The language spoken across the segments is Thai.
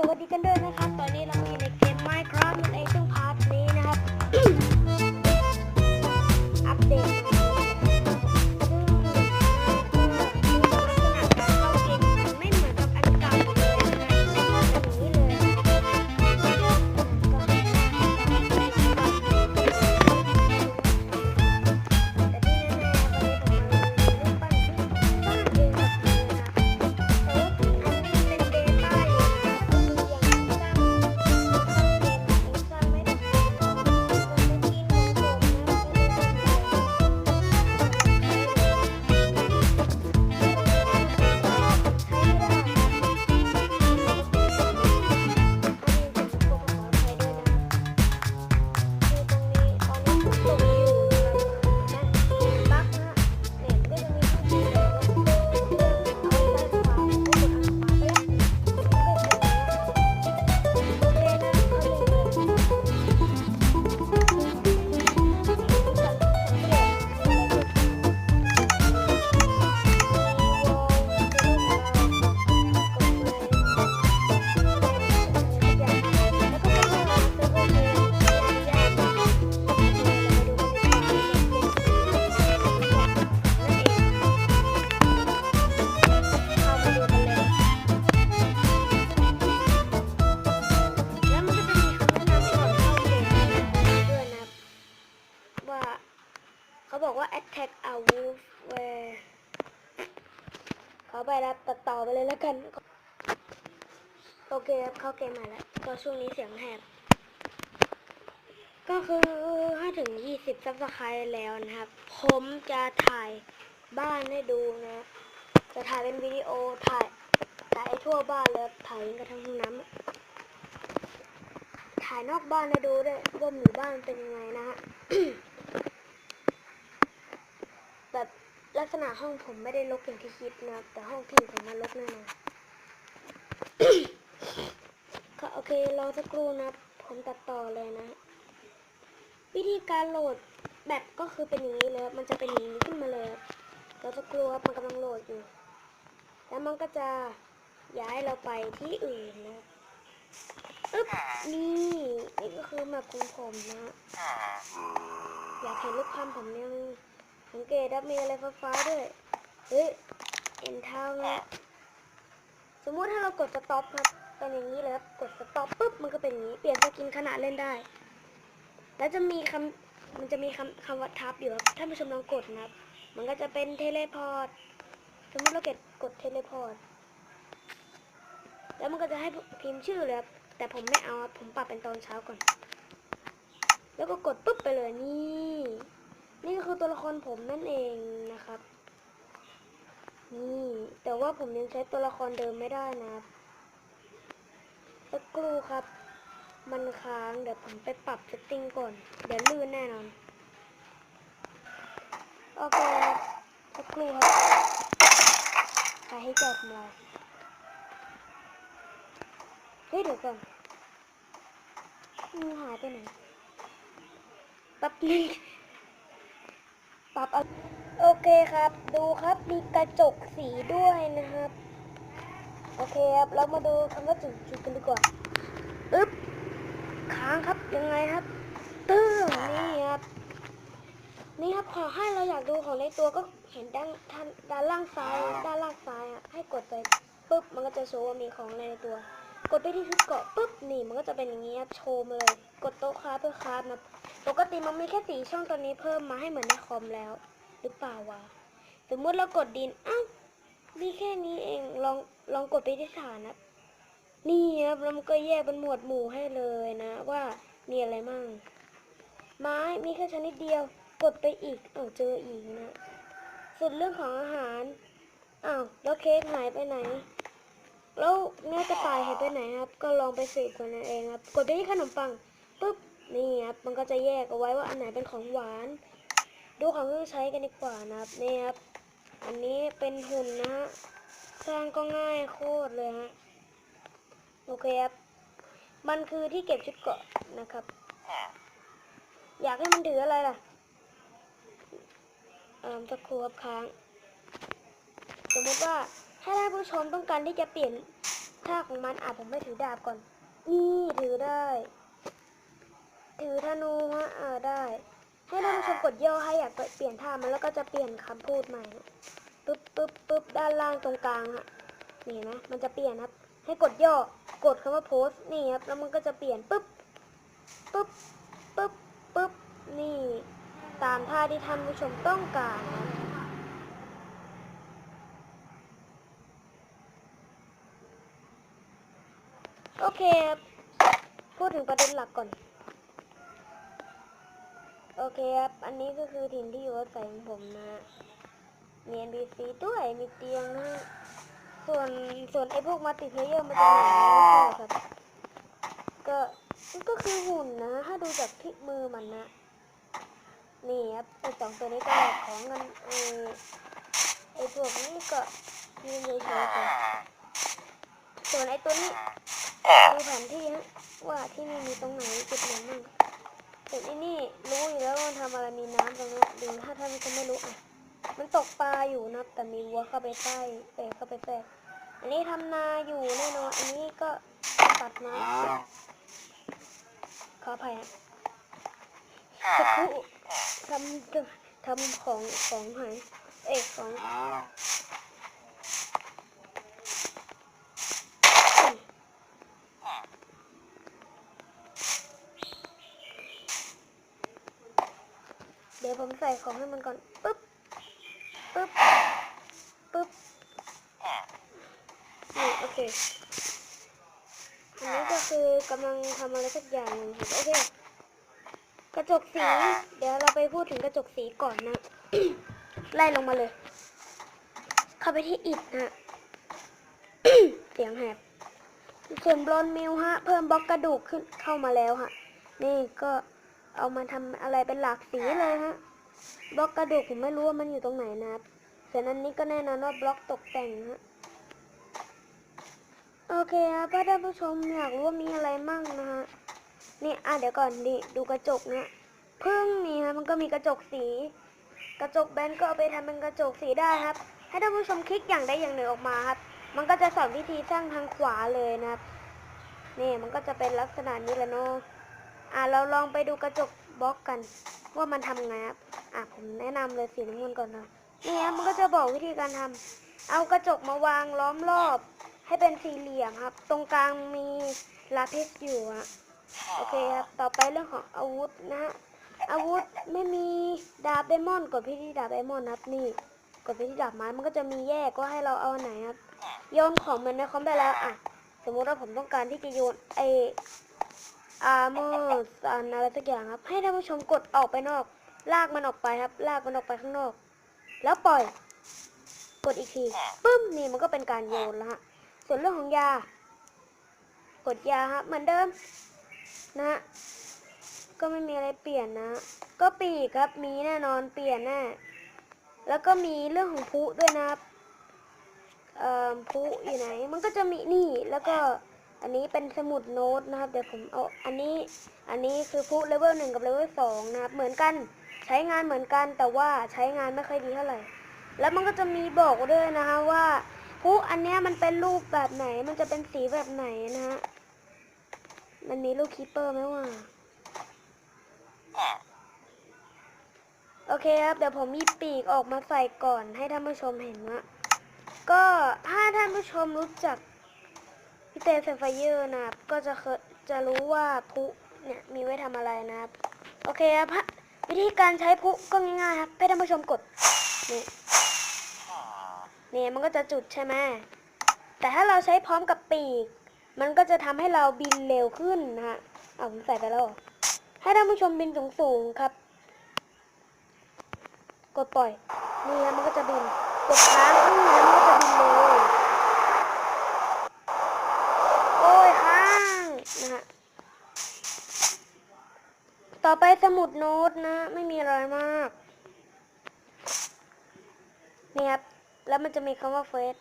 สวัสดีกันด้วยนะครับ ตอนนี้เราอยู่ในเกม Minecraft นั่นเองซึ่ง โอเคครับเข้าเกมม่แล้วก็ช่วงนี้เสียงแหบก็คือถ้าถึง 20ซับสไครต์แล้วนะครับ ผมจะถ่ายบ้านให้ดูนะ จะถ่ายเป็นวิดีโอถ่ายถ่ายทั่วบ้านเลยถ่ายกระทั่งห้องน้ำถ่ายนอกบ้านให้ดูด้วยว่าหมู่บ้านเป็นยังไงนะฮะแบบลักษณะห้องผมไม่ได้รกอย่างที่คิดนะครับแต่ห้องพี่ผมมันรกแน่นอน ก็โอเครอสักครู่นะผมตัดต่อเลยนะ วิธีการโหลดแบบก็คือเป็นอย่างนี้เลยมันจะเป็นอย่างนี้ขึ้นมาเลยครับเราจะกลัวมันกำลังโหลดอยู่ แล้วมันก็จะย้ายเราไปที่อื่นนะอึ๊บนี่นี่ก็คือแบบของผมนะ อยากเห็นรูปภาพผมยังสังเกตว่ามีอะไรฟ้าๆด้วย เฮ้ยเอ็นเท้าแล้วสมมุติถ้าเรากดสต็อปครับ เป็นอย่างนี้เลยครับกดสต็อปปุ๊บมันก็เป็นอย่างนี้ เปลี่ยนสกินขนาดเล่นได้ แล้วจะมีคำมันจะมีคำคำว่าทับอยู่ครับท่านผู้ชมลองกดนะครับ มันก็จะเป็นเทเลพอร์ตสมมติเราเกดกดเทเลพอร์ตแล้วมันก็จะให้พิมพ์ชื่อเลยครับแต่ผมไม่เอาครับผมปรับเป็นตอนเช้าก่อน แล้วก็กดปุ๊บไปเลยนี่ นี่ก็คือตัวละครผมนั่นเองนะครับ นี่ แต่ว่าผมยังใช้ตัวละครเดิมไม่ได้นะครับ ครู่ครับ มันค้าง เดี๋ยวผมไปปรับเซตติ้งก่อน เดี๋ยวลื่นแน่นอน โอเคครับสักครู่ครับใครให้จอดทำลายเฮ้ยเดี๋ยวก่อนมือหายไปไหนแป๊บนึงปรับเอาโอเคครับ ดูครับ มีกระจกสีด้วยนะครับ โอเคครับ เรามาดูคำว่าจุดจุดกันดีกว่า อึ๊บค้างครับยังไงครับตึ้งนี่ครับนี่ครับขอให้เราอยากดูของในตัวก็เห็นด้านท่านด้านล่างซ้ายด้านล่างซ้ายอะให้กดไปปุ๊บมันก็จะโชว์ว่ามีของอะไรในตัว กดไปที่ชุดเกาะปุ๊บนี่มันก็จะเป็นอย่างนี้ครับโชว์มาเลยกดโต๊ะคราฟเพื่อคราฟนะปกติมันมีแค่สีช่องตอนนี้เพิ่มมาให้เหมือนในคอมแล้ว หรือเปล่าวะสมมติเรากดดินอ้าวมีแค่นี้เองลองลองกดไปที่ฐานนะ นี่ครับแล้วมันก็แยกเป็นหมวดหมู่ให้เลยนะ ว่ามีอะไรมั่ง ไม้มีแค่ชนิดเดียว กดไปอีกอ้าวเจออีกนะส่วนเรื่องของอาหารอ้าวแล้วเค้กหายไปไหน แล้วเนื้อกระต่ายหายไปไหนครับ ก็ลองไปสืบกันเอาเองครับ กดไปที่ขนมปังปุ๊บนี่ครับมันก็จะแยกเอาไว้ว่าอันไหนเป็นของหวาน ดูของเครื่องใช้กันดีกว่านะครับนี่ครับอันนี้เป็นหุ่นนะฮะสร้างก็ง่ายโคตรเลยฮะ โอเคครับ มันคือที่เก็บชุดเกราะนะครับ อยากให้มันถืออะไรล่ะเอ่อสักครู่ครับค้าง สมมติว่าถ้าท่านผู้ชมต้องการที่จะเปลี่ยนท่าของมันอะผมไม่ถือดาบก่อน นี่ถือได้ ถือธนูฮะอ่าได้ให้ท่านผู้ชมกดย่อให้อยากเปลี่ยนท่ามันแล้วก็จะเปลี่ยนคำพูดใหม่ฮะปึ๊บปึ๊บปึ๊บด้านล่างตรงกลางฮะนี่เห็นไหมมันจะเปลี่ยนครับ ให้กดย่อ กดคำว่าโพสนี่ครับ แล้วมันก็จะเปลี่ยนปึ๊บปึ๊บปึ๊บปึ๊บนี่ตามท่าที่ท่านผู้ชมต้องการโอเคครับพูดถึงประเด็นหลักก่อน โอเคครับ อันนี้ก็คือถิ่นที่อยู่อาศัยของผมนะ มี NPC ด้วย มีเตียงนะ ส่วนส่วนไอ้พวกมัลติเพลเยอร์มันจะไหนไม่ใช่ครับก็มันก็คือหุ่นนะ ถ้าดูจากที่มือมันนะ นี่ครับไอ้สองตัวนี้ก็แลกของกันไอ้ไอ้พวกนี้ก็ยืนเฉยๆไปส่วนไอ้ตัวนี้ดูแผนที่ฮะว่าที่นี่มีตรงไหนจุดไหนบ้างส่วนไอ้นี่รู้อยู่แล้วว่ามันทำอะไรมีน้ำตรงนี้ดูถ้าท่านผู้ชมไม่รู้อะมันตกปลาอยู่นะครับแต่มีวัวเข้าไปใต้เออเข้าไปแทรก อันนี้ทำนาอยู่แน่นอนอันนี้ก็ตัดไม้ขออภัยฮะสักครู่ทำทำของของหายเอกของเดี๋ยวผมใส่ของให้มันก่อน ปึ๊บ ปึ๊บปึ๊บนี่โอ เคอันนี้ก็คือกำลังทำอะไรสักอย่างหนึงครับโอเค กระจกสี เดี๋ยวเราไปพูดถึงกระจกสีก่อนนะ ไล่ลงมาเลย เข้าไปที่อิฐนะ เสียงแหบส่วนบลอนมิลฮะ เพิ่มบล็อกกระดูกขึ้นเข้ามาแล้วฮะ นี่ก็เอามาทำอะไรเป็นหลากสีเลยฮะ บล็อกกระดูกผมไม่รู้ว่ามันอยู่ตรงไหนนะครับส่วนอันนี้ก็แน่นอนว่าบล็อกตกแต่งฮะ โอเคครับถ้าท่านผู้ชมอยากรู้ว่ามีอะไรมั่งนะฮะนี่อะเดี๋ยวก่อนดิดูกระจกนะพึ่งนี่ฮะมันก็มีกระจกสี กระจกแบนก็เอาไปทำเป็นกระจกสีได้ครับ ให้ท่านผู้ชมคลิกอย่างใดอย่างหนึ่งออกมาครับ มันก็จะสอนวิธีสร้างทางขวาเลยนะครับนี่มันก็จะเป็นลักษณะนี้แหละเนาะอะเราลองไปดูกระจกบล็อกกัน ว่ามันทำไงครับอะผมแนะนำเลยสีน้ำเงินก่อนนะนี่ครับมันก็จะบอกวิธีการทำเอากระจกมาวางล้อมรอบ ให้เป็นสี่เหลี่ยมครับ ตรงกลางมีลาเพิสอยู่อะโอเคครับ ต่อไปเรื่องของอาวุธนะฮะ อาวุธไม่มีดาบไดมอนด์กดพิธีดาบไดมอนด์ครับนี่ กดพิธีดาบไม้มันก็จะมีแยกก็ให้เราเอาไหนครับ โยนของเหมือนในคอมได้แล้วอะ สมมุติว่าผมต้องการที่จะโยนไออาร์เมอร์สันอะไรสักอย่างครับ ให้ท่านผู้ชมกดออกไปนอก ลากมันออกไปครับ ลากมันออกไปข้างนอก แล้วปล่อย กดอีกทีปึ้มนี่มันก็เป็นการโยนล้วฮะ ส่วนเรื่องของยา กดยาครับเหมือนเดิม นะ ก็ไม่มีอะไรเปลี่ยนนะ ก็ปีกครับ มีแน่นอนเปลี่ยนแน่แล้วก็มีเรื่องของพุด้วยนะครับเอ่อพุอยู่ไหน มันก็จะมีนี่แล้วก็อันนี้เป็นสมุดโน้ตนะครับเดี๋ยวผมเอาอันนี้อันนี้คือพุเลเวลหนึ่งกับเลเวลสองนะครับ เหมือนกันใช้งานเหมือนกันแต่ว่าใช้งานไม่ค่อยดีเท่าไหร่ แล้วมันก็จะมีบอกด้วยนะคะว่า พลุอันเนี้ยมันเป็นรูปแบบไหน มันจะเป็นสีแบบไหนนะฮะ มันมีลูกคีเปอร์ไหมวะโอเคครับ เดี๋ยวผมมีปีกออกมาใส่ก่อนให้ท่านผู้ชมเห็นว่าก็ถ้าท่านผู้ชมรู้จักพี่เตเซนไฟเยอร์นะครับ ก็จะเคยจะรู้ว่าพลุเนี่ยมีไว้ทำอะไรนะครับ โอเคครับวิธีการใช้พลุก็ง่ายๆครับ ให้ท่านผู้ชมกดนี่ เนี่ยมันก็จะจุดใช่ไหมแต่ถ้าเราใช้พร้อมกับปีก มันก็จะทำให้เราบินเร็วขึ้นนะฮะเอาผมใส่ไปแล้วให้ท่านผู้ชมบินสูงๆครับ กดปล่อยนี่แล้วมันก็จะบินกดค้างนี่แล้มันก็จะบินเร็วโอ้ยค้างนะฮะต่อไปสมุดโน้ตนะ ไม่มีอะไรมากนี่ครับ แล้วมันจะมีคำว่าเฟซ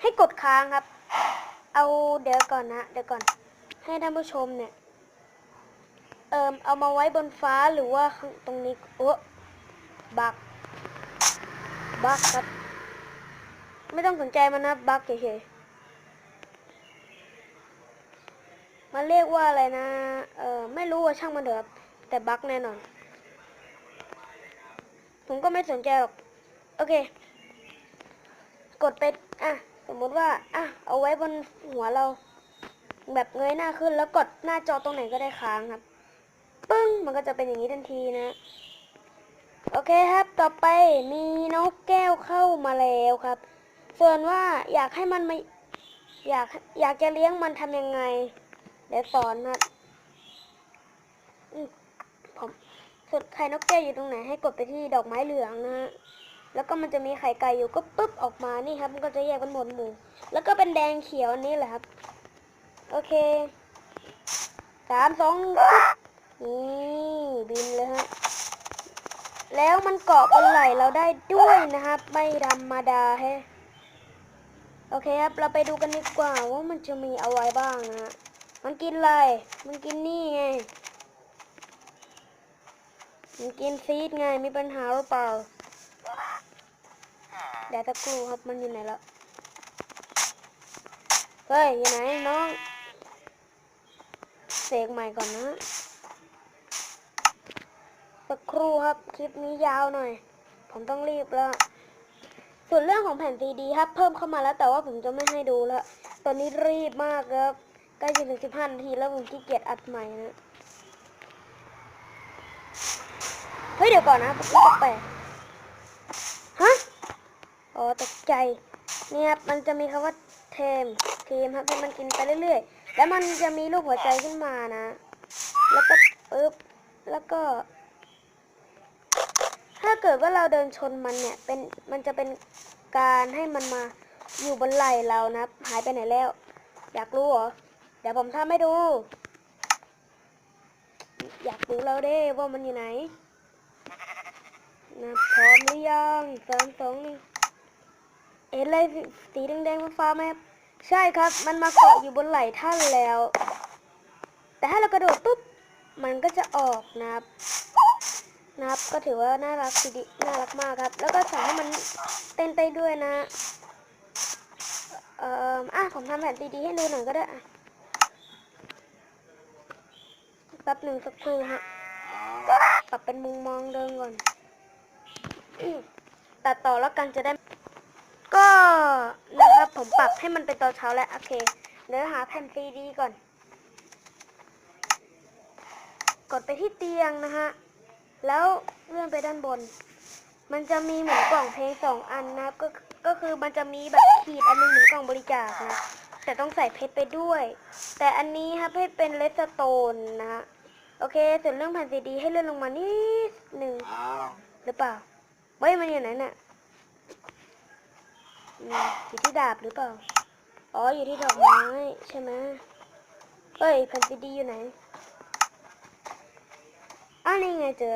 ให้กดค้างครับ เอาเดี๋ยวก่อนนะ เดี๋ยวก่อน ให้ท่านผู้ชมเนี่ย เอิมเอามาไว้บนฟ้าหรือว่าตรงนี้โอ้บักบักครับ ไม่ต้องสนใจมันนะบักเฉยมันเรียกว่าอะไรนะ เออไม่รู้ว่าช่างมันเถอะแต่บักแน่นอน ผมก็ไม่สนใจหรอก โอเค กดไปอะสมมติว่าอะเอาไว้บนหัวเรา แบบเงยหน้าขึ้นแล้วกดหน้าจอตรงไหนก็ได้ค้างครับ ปึ้งมันก็จะเป็นอย่างนี้ทันทีนะโอเคครับ ต่อไปมีนกแก้วเข้ามาแล้วครับ ส่วนว่าอยากให้มันมาอยากอยากจะเลี้ยงมันทำยังไง เดี๋ยวสอนครับผมสุดไข่นกแก้วอยู่ตรงไหนให้กดไปที่ดอกไม้เหลืองนะฮะ แล้วก็มันจะมีไข่ไก่อยู่ก็ปุ๊บออกมานี่ครับ มันก็จะแยกเป็นหมวดหมู่ แล้วก็เป็นแดงเขียวอันนี้แหละครับ โอเคสามสองปุ๊บนี่บินเลยฮะแล้วมันเกาะบนไหล่เราได้ด้วยนะครับ ไม่ธรรมดาแฮะโอเคครับ เราไปดูกันดีกว่าว่ามันจะมีอะไรบ้างนะฮะมันกินอะไร มันกินนี่ไง มันกินซีดไง มีปัญหาหรือเปล่า เดี๋ยวตะกครูครับมันอยู่ไหนแล้วเฮ้ยอยู่ไหนน้องเสกใหม่ก่อนนะสักครู่ครับคลิปนี้ยาวหน่อย ผมต้องรีบแล้ว ส่วนเรื่องของแผ่นซีดีครับ เพิ่มเข้ามาแล้วแต่ว่าผมจะไม่ให้ดูแล้วตอนนี้รีบมากครับใกล้จะถึงสิบห้านาทีแล้วผมขี้เกียจอัดใหม่นะเฮ้ยเดี๋ยวก่อนนะผมรู้แปลกๆฮะ อ๋อตกใจเนี่ยครับมันจะมีคำว่าเทมทีมครับให้มันกินไปเรื่อยๆ แล้วมันจะมีรูปหัวใจขึ้นมานะ แล้วก็ปึ๊บแล้วก็ ถ้าเกิดว่าเราเดินชนมันเนี่ยเป็นมันจะเป็นการให้มันมาอยู่บนไหล่เรานะหายไปไหนแล้ว อยากรู้เหรอเดี๋ยวผมทำให้ดู อยากรู้แล้วเด้ว่ามันอยู่ไหนนะพร้อมหรือยังสามสองหนึ่ง เห็นอะไรสีแดงๆฟ้าๆไหมใช่ครับ มันมาเกาะอยู่บนไหล่ท่านแล้ว แต่ถ้าเรากระโดดปุ๊บมันก็จะออกนะครับนะครับก็ถือว่าน่ารักดีดีน่ารักมากครับ แล้วก็สามารถให้มันเต้นได้ด้วยนะเอ่ออะผมทำแผ่นซีดีให้ดูหน่อยก็ได้แป๊บหนึ่งสักครู่ฮะปรับเป็นมุมมองเดิมก่อน ตัดต่อแล้วกันจะได้ นะครับผมปรับให้มันเป็นตอนเช้าแล้ว โอเค เดี๋ยวหาแผ่นซีดีก่อน กดไปที่เตียงนะฮะ แล้วเลื่อนไปด้านบน มันจะมีเหมือนกล่องเพลงสองอันนะครับ ก็ก็คือมันจะมีแบบขีดอันหนึงเหมือนกล่องบริจาคนะ แต่ต้องใส่เพชรไปด้วย แต่อันนี้ครับให้เป็นเลสโตนนะฮะ โอเค ส่วนเรื่องแผ่นซีดี ให้เลื่อนลงมานิดหนึ่งหรือเปล่าเฮ้ยมันอยู่ไหนเนี่ย อยู่ที่ดาบหรือเปล่า อ๋อ อยู่ที่ดอกไม้ใช่ไหมเฮ้ยแผ่นซีดีอยู่ไหน อ้าวนี่ไงเจอ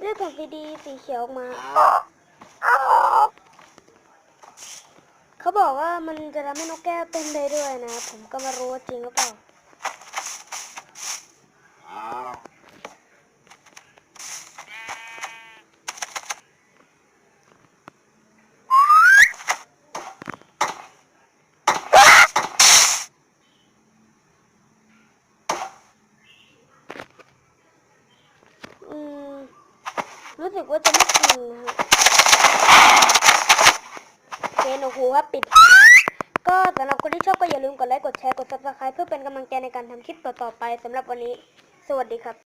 เลือกแผ่นซีดีสีเขียวออกมา เขาบอกว่ามันจะทำให้นกแก้วเต้นได้ด้วยนะ ผมก็มารู้จริงหรือเปล่า อืม รู้สึกว่าจะไม่ถึงนะฮะโอเคหนูครับปิด ก็สำหรับคนที่ชอบก็อย่าลืมกดไลค์ กดแชร์ กดซับสไคร b e เพื่อเป็นกำลังใจในการทำคลิปต่อๆไปสำหรับวันนี้ สวัสดีครับ